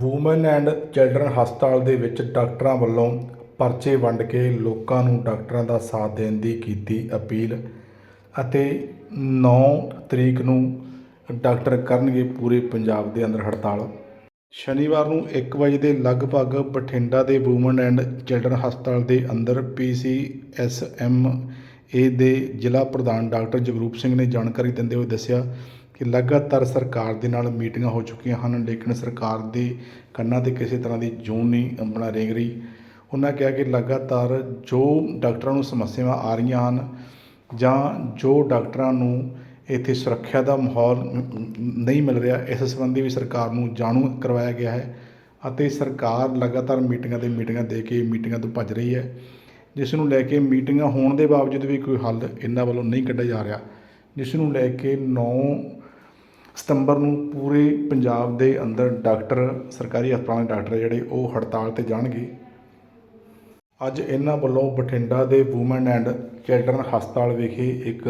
Woman and children ਹਸਪਤਾਲ ਦੇ ਵਿੱਚ ਡਾਕਟਰਾਂ ਵੱਲੋਂ ਪਰਚੇ ਵੰਡ ਕੇ ਲੋਕਾਂ ਨੂੰ ਡਾਕਟਰਾਂ ਦਾ ਸਾਥ ਦੇਣ ਦੀ ਕੀਤੀ ਅਪੀਲ ਅਤੇ 9 ਤਰੀਕ ਨੂੰ ਡਾਕਟਰ ਕਰਨਗੇ ਪੂਰੇ ਪੰਜਾਬ ਦੇ ਅੰਦਰ ਹੜਤਾਲ। ਸ਼ਨੀਵਾਰ ਨੂੰ 1 ਵਜੇ ਦੇ ਲਗਭਗ ਬਠਿੰਡਾ ਦੇ ਵੂਮਨ ਐਂਡ ਚਿਲਡਰਨ ਹਸਪਤਾਲ ਦੇ ਅੰਦਰ ਪੀਸੀਐਸਐਮ ਏ ਦੇ ਜ਼ਿਲ੍ਹਾ ਪ੍ਰਧਾਨ ਡਾਕਟਰ ਜਗਰੂਪ ਸਿੰਘ ਨੇ ਜਾਣਕਾਰੀ ਦਿੰਦੇ ਹੋਏ ਦੱਸਿਆ ਕਿ ਲਗਾਤਾਰ ਸਰਕਾਰ ਦੇ ਨਾਲ ਮੀਟਿੰਗਾਂ ਹੋ ਚੁੱਕੀਆਂ ਹਨ, ਲੇਕਿਨ ਸਰਕਾਰ ਦੇ ਕੰਨਾਂ ਤੇ ਕਿਸੇ ਤਰ੍ਹਾਂ ਦੀ ਜੂਨ ਨਹੀਂ ਆਪਣਾ ਰੇਂਗ ਰਹੀ। ਉਹਨਾਂ ਕਿਹਾ ਕਿ ਲਗਾਤਾਰ ਜੋ ਡਾਕਟਰਾਂ ਨੂੰ ਸਮੱਸਿਆਵਾਂ ਆ ਰਹੀਆਂ ਹਨ ਜਾਂ ਜੋ ਡਾਕਟਰਾਂ ਨੂੰ ਇੱਥੇ ਸੁਰੱਖਿਆ ਦਾ ਮਾਹੌਲ ਨਹੀਂ ਮਿਲ ਰਿਹਾ, ਇਸ ਸੰਬੰਧੀ ਵੀ ਸਰਕਾਰ ਨੂੰ ਜਾਣੂ ਕਰਵਾਇਆ ਗਿਆ ਹੈ ਅਤੇ ਸਰਕਾਰ ਲਗਾਤਾਰ ਮੀਟਿੰਗਾਂ 'ਤੇ ਮੀਟਿੰਗਾਂ ਦੇ ਕੇ ਮੀਟਿੰਗਾਂ ਤੋਂ ਭੱਜ ਰਹੀ ਹੈ, ਜਿਸ ਨੂੰ ਲੈ ਕੇ ਮੀਟਿੰਗਾਂ ਹੋਣ ਦੇ ਬਾਵਜੂਦ ਵੀ ਕੋਈ ਹੱਲ ਇਹਨਾਂ ਵੱਲੋਂ ਨਹੀਂ ਕੱਢਿਆ ਜਾ ਰਿਹਾ। ਜਿਸ ਨੂੰ ਲੈ ਕੇ 9 ਸਤੰਬਰ ਨੂੰ ਪੂਰੇ ਪੰਜਾਬ ਦੇ ਅੰਦਰ ਡਾਕਟਰ, ਸਰਕਾਰੀ ਹਸਪਤਾਲਾਂ ਦੇ ਡਾਕਟਰ ਜਿਹੜੇ ਉਹ ਹੜਤਾਲ ਤੇ ਜਾਣਗੇ। ਅੱਜ ਇਹਨਾਂ ਵੱਲੋਂ ਬਠਿੰਡਾ ਦੇ ਵੂਮਨ ਐਂਡ ਚਿਲਡਰਨ ਹਸਪਤਾਲ ਵਿਖੇ ਇੱਕ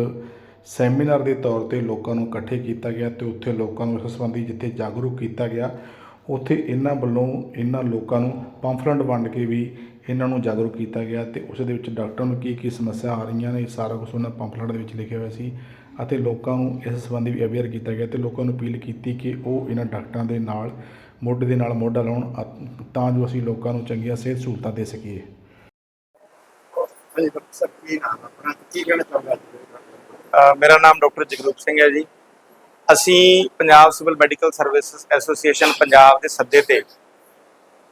ਸੈਮੀਨਾਰ ਦੇ ਤੌਰ ਤੇ ਲੋਕਾਂ ਨੂੰ ਇਕੱਠੇ ਕੀਤਾ ਗਿਆ ਤੇ ਉੱਥੇ ਲੋਕਾਂ ਨੂੰ ਇਸ ਸੰਬੰਧੀ ਜਿੱਥੇ ਜਾਗਰੂਕ ਕੀਤਾ ਗਿਆ, ਉੱਥੇ ਇਹਨਾਂ ਵੱਲੋਂ ਇਹਨਾਂ ਲੋਕਾਂ ਨੂੰ ਪੰਫਲੈਂਟ ਵੰਡ ਕੇ ਵੀ ਇਹਨਾਂ ਨੂੰ ਜਾਗਰੂਕ ਕੀਤਾ ਗਿਆ ਤੇ ਉਸ ਦੇ ਵਿੱਚ ਡਾਕਟਰਾਂ ਨੂੰ ਕੀ ਕੀ ਸਮੱਸਿਆ ਆ ਰਹੀਆਂ ਨੇ, ਸਾਰਾ ਕੁਝ ਉਹਨਾਂ ਪੰਫਲੈਂਟ ਦੇ ਵਿੱਚ ਲਿਖਿਆ ਹੋਇਆ ਸੀ। ਅਤੇ ਲੋਕਾਂ ਨੂੰ ਇਸ ਸੰਬੰਧੀ ਵੀ ਅਵੇਅਰ ਕੀਤਾ ਗਿਆ ਤੇ ਲੋਕਾਂ ਨੂੰ ਅਪੀਲ ਕੀਤੀ ਕਿ ਉਹ ਇਹਨਾਂ ਡਾਕਟਰਾਂ ਦੇ ਨਾਲ ਮੋਢੇ ਦੇ ਨਾਲ ਮੋਢਾ ਲਾਉਣ ਅ- ਤਾਂ ਜੋ ਅਸੀਂ ਲੋਕਾਂ ਨੂੰ ਚੰਗੀਆਂ ਸਿਹਤ ਸਹੂਲਤਾਂ ਦੇ ਸਕੀਏ। ਹਾਂਜੀ ਡਾਕਟਰ ਸਾਹਿਬ ਕੀ ਨਾਮ ਹੈ ਆਪਣਾ? ਕੀ ਕਹਿਣਾ ਚਾਹੁੰਦਾ ਜੀ ਅ, ਮੇਰਾ ਨਾਮ ਡਾਕਟਰ ਜਗਰੂਪ ਸਿੰਘ ਹੈ ਜੀ। ਅਸੀਂ Punjab civil medical services association Punjab ਦੇ ਸੱਦੇ ਤੇ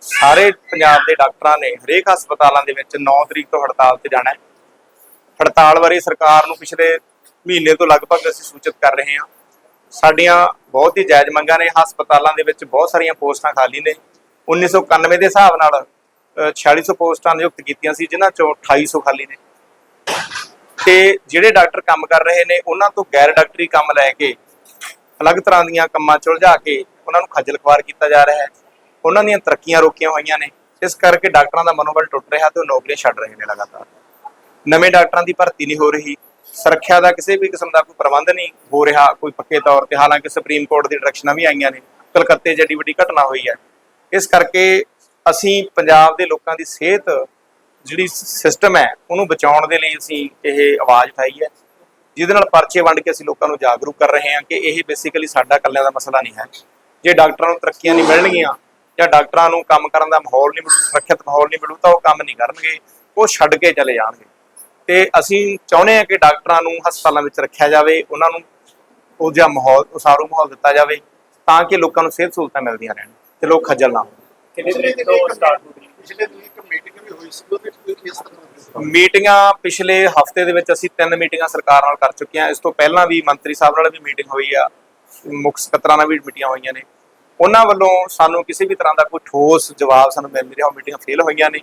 ਸਾਰੇ ਪੰਜਾਬ ਦੇ ਡਾਕਟਰਾਂ ਨੇ ਹਰੇਕ ਹਸਪਤਾਲਾਂ ਦੇ ਵਿੱਚ 9 ਤਰੀਕ ਤੋਂ ਹੜਤਾਲ ਤੇ ਜਾਣਾ ਹੈ। ਹੜਤਾਲ ਬਾਰੇ ਸਰਕਾਰ ਨੂੰ ਪਿਛਲੇ ਮਹੀਨੇ ਤੋਂ ਲਗਭਗ ਅਸੀਂ ਸੂਚਿਤ ਕਰ ਰਹੇ ਹਾਂ। ਸਾਡੀਆਂ ਬਹੁਤ ਹੀ ਜਾਇਜ਼ ਮੰਗਾਂ ਨੇ। ਹਸਪਤਾਲਾਂ ਦੇ ਵਿੱਚ ਬਹੁਤ ਸਾਰੀਆਂ ਪੋਸਟਾਂ ਖਾਲੀ ਨੇ। 1991 ਦੇ ਹਿਸਾਬ ਨਾਲ ਅ, 4600 ਪੋਸਟਾਂ ਨਿਯੁਕਤ ਕੀਤੀਆਂ ਸੀ ਜਿਨ੍ਹਾਂ ਚੋਂ 2800 ਖਾਲੀ ਨੇ। ਤੇ ਜਿਹੜੇ ਡਾਕਟਰ ਕੰਮ ਕਰ ਰਹੇ ਨੇ ਉਹਨਾਂ ਤੋਂ ਗੈਰ ਡਾਕਟਰੀ ਕੰਮ ਲੈ ਕੇ ਅਲੱਗ ਤਰ੍ਹਾਂ ਦੀਆਂ ਕੰਮਾਂ 'ਚ ਉਲਝਾ ਕੇ ਉਹਨਾਂ ਨੂੰ ਖੱਜਲ ਖੁਆਰ ਕੀਤਾ ਜਾ ਰਿਹਾ ਹੈ। ਉਹਨਾਂ ਦੀਆਂ ਤਰੱਕੀਆਂ ਰੋਕੀਆਂ ਹੋਈਆਂ ਨੇ। ਇਸ ਕਰਕੇ ਡਾਕਟਰਾਂ ਦਾ ਮਨੋਬਲ ਟੁੱਟ ਰਿਹਾ ਤੇ ਉਹ ਨੌਕਰੀਆਂ ਛੱਡ ਰਹੇ ਨੇ ਲਗਾਤਾਰ। ਨਵੇਂ ਡਾਕਟਰਾਂ ਦੀ ਭਰਤੀ ਨਹੀਂ ਹੋ ਰਹੀ। ਸੁਰੱਖਿਆ ਦਾ ਕਿਸੇ ਵੀ ਕਿਸਮ ਦਾ ਕੋਈ ਪ੍ਰਬੰਧ ਨਹੀਂ ਹੋ ਰਿਹਾ, ਕੋਈ ਪੱਕੇ ਤੌਰ ਤੇ, ਹਾਲਾਂਕਿ ਸੁਪਰੀਮ ਕੋਰਟ ਦੀ ਡਾਇਰੈਕਸ਼ਨਾਂ ਵੀ ਆਈਆਂ ਨੇ, ਕਲਕੱਤੇ 'ਚ ਏਡੀ ਵੱਡੀ ਘਟਨਾ ਹੋਈ ਹੈ। ਇਸ ਕਰਕੇ ਅਸੀਂ ਪੰਜਾਬ ਦੇ ਲੋਕਾਂ ਦੀ ਸਿਹਤ ਜਿਹੜੀ ਸਿਸਟਮ ਹੈ, ਉਹਨੂੰ ਬਚਾਉਣ ਦੇ ਲਈ ਅਸੀਂ ਇਹ ਆਵਾਜ਼ ਉਠਾਈ ਹੈ। ਜਿਹਦੇ ਨਾਲ ਪਰਚੇ ਵੰਡ ਕੇ ਅਸੀਂ ਲੋਕਾਂ ਨੂੰ ਜਾਗਰੂਕ ਕਰ ਰਹੇ ਹਾਂ ਕਿ ਇਹ ਬੇਸਿਕਲੀ ਸਾਡਾ ਇਕੱਲਿਆਂ ਦਾ ਮਸਲਾ ਨਹੀਂ ਹੈ। ਜੇ ਡਾਕਟਰਾਂ ਨੂੰ ਤਰੱਕੀਆਂ ਨਹੀਂ ਮਿਲਣਗੀਆਂ ਜਾਂ ਡਾਕਟਰਾਂ ਨੂੰ ਕੰਮ ਕਰਨ ਦਾ ਮਾਹੌਲ ਨਹੀਂ ਮਿਲੂ, ਸੁਰੱਖਿਅਤ ਮਾਹੌਲ ਨਹੀਂ ਮਿਲੂ, ਤਾਂ ਉਹ ਕੰਮ ਨਹੀਂ ਕਰਨਗੇ, ਉਹ ਛੱਡ ਕੇ ਚਲੇ ਜਾਣਗੇ। ਤੇ ਅਸੀਂ ਚਾਹੁੰਦੇ ਹਾਂ ਕਿ ਡਾਕਟਰਾਂ ਨੂੰ ਹਸਪਤਾਲਾਂ ਵਿੱਚ ਰੱਖਿਆ ਜਾਵੇ ਉਹਨਾਂ ਨੂੰ ਉਹ ਜਿਹਾ ਮਾਹੌਲ ਉਸਾਰੂ ਮਾਹੌਲ ਦਿੱਤਾ ਜਾਵੇ ਤਾਂ ਕਿ ਲੋਕਾਂ ਨੂੰ ਸਿਹਤ ਸਹੂਲਤਾਂ ਮਿਲਦੀਆਂ ਰਹਿਣ ਤੇ ਲੋਕ ਖੱਜਲ ਨਾ ਹੋਣ। ਪਿਛਲੇ ਦਿਨ ਇੱਕ ਸਟਾਰਟ ਹੋ ਰਹੀ ਪਿਛਲੇ ਦਿਨ ਇੱਕ ਮੀਟਿੰਗ ਵੀ ਹੋਈ ਸੀ ਉਹਦੇ ਵਿੱਚ ਕੋਈ ਇਸ ਤਰ੍ਹਾਂ ਦੀ ਮੀਟਿੰਗਾਂ ਪਿਛਲੇ ਹਫ਼ਤੇ ਦੇ ਵਿੱਚ ਅਸੀਂ ਤਿੰਨ ਮੀਟਿੰਗਾਂ ਸਰਕਾਰ ਨਾਲ ਕਰ ਚੁੱਕੇ ਹਾਂ। ਇਸ ਤੋਂ ਪਹਿਲਾਂ ਵੀ ਮੰਤਰੀ ਸਾਹਿਬ ਨਾਲ ਵੀ ਮੀਟਿੰਗ ਹੋਈ ਆ। ਮੁੱਖ ਸਕੱਤਰਾਂ ਨਾਲ ਵੀ ਮੀਟਿੰਗਾਂ ਹੋਈਆਂ ਨੇ। ਉਹਨਾਂ ਵੱਲੋਂ ਸਾਨੂੰ ਕਿਸੇ ਵੀ ਤਰ੍ਹਾਂ ਦਾ ਕੋਈ ਠੋਸ ਜਵਾਬ ਸਾਨੂੰ ਮਿਲ ਨਹੀਂ ਰਿਹਾ ਉਹ ਮੀਟਿੰਗਾਂ ਫੇਲ ਹੋਈਆਂ ਨੇ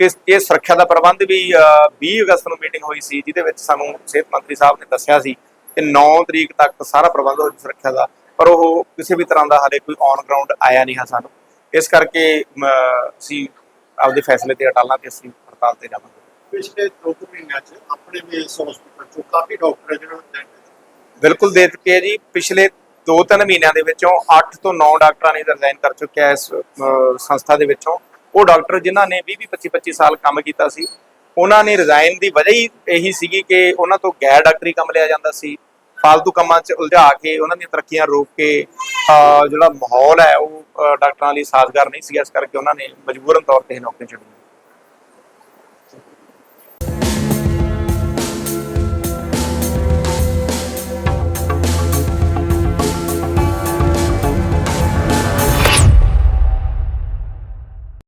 ਇਸ ਇਹ ਸੁਰੱਖਿਆ ਦਾ ਪ੍ਰਬੰਧ ਵੀ ਅ, 20 ਅਗਸਤ ਨੂੰ ਮੀਟਿੰਗ ਹੋਈ ਸੀ ਜਿਹਦੇ ਵਿੱਚ ਸਾਨੂੰ ਸਿਹਤ ਮੰਤਰੀ ਸਾਹਿਬ ਨੇ ਦੱਸਿਆ ਸੀ ਕਿ 9 ਤਰੀਕ ਤੱਕ ਸਾਰਾ ਪ੍ਰਬੰਧ ਹੋ ਸੁਰੱਖਿਆ ਦਾ ਪਰ ਉਹ ਕਿਸੇ ਵੀ ਤਰ੍ਹਾਂ ਦਾ ਹਾਲੇ ਕੋਈ ਔਨ ਗਰਾਊਂਡ ਆਇਆ ਨਹੀਂ ਹੈ ਸਾਨੂੰ। ਇਸ ਕਰਕੇ ਅਸੀਂ ਆਪਦੇ ਫੈਸਲੇ ਤੇ ਅਟਾਲਾਂ ਤੇ ਅਸੀਂ ਹੜਤਾਲ ਤੇ ਜਾਵਾਂਗੇ। ਪਿਛਲੇ ਦੋ ਕੁ ਮਹੀਨਿਆਂ 'ਚ ਆਪਣੇ ਵੀ ਇਸ ਹਸਪੀਟਲ 'ਚੋਂ ਕਾਫੀ ਡਾਕਟਰ ਜਿਹਨਾਂ ਨੇ ਬਿਲਕੁਲ ਦੇ ਚੁੱਕੇ ਜੀ ਪਿਛਲੇ 2-3 ਮਹੀਨਿਆਂ ਦੇ ਵਿੱਚੋਂ 8 ਤੋਂ 9 ਡਾਕਟਰਾਂ ਨੇ ਰਿਜ਼ਾਈਨ ਕਰ ਚੁੱਕਿਆ ਇਸ ਸੰਸਥਾ ਦੇ ਵਿੱਚੋਂ। ਉਹ ਡਾਕਟਰ ਜਿਨ੍ਹਾਂ ਨੇ 20 25 25 ਸਾਲ ਕੰਮ ਕੀਤਾ ਸੀ, ਉਹਨਾਂ ਨੇ ਰਿਜ਼ਾਈਨ ਦੀ ਵਜ੍ਹਾ ਹੀ ਇਹੀ ਸੀਗੀ ਕਿ ਉਹਨਾਂ ਤੋਂ ਗੈਰ ਡਾਕਟਰੀ ਕੰਮ ਲਿਆ ਜਾਂਦਾ ਸੀ। ਫालतू ਕੰਮਾਂ 'ਚ ਉਲਝਾ ਕੇ ਉਹਨਾਂ ਦੀਆਂ ਤਰੱਕੀਆਂ ਰੋਕ ਕੇ ਜਿਹੜਾ ਮਾਹੌਲ ਹੈ, ਉਹ ਡਾਕਟਰਾਂ ਲਈ ਸਾਜ਼ਗਾਰ ਨਹੀਂ ਸੀ ਇਸ ਕਰਕੇ ਉਹਨਾਂ ਨੇ ਮਜਬੂਰਨ ਤੌਰ ਤੇ ਇਹ ਨੌਕਰੀ ਛੱਡੀ।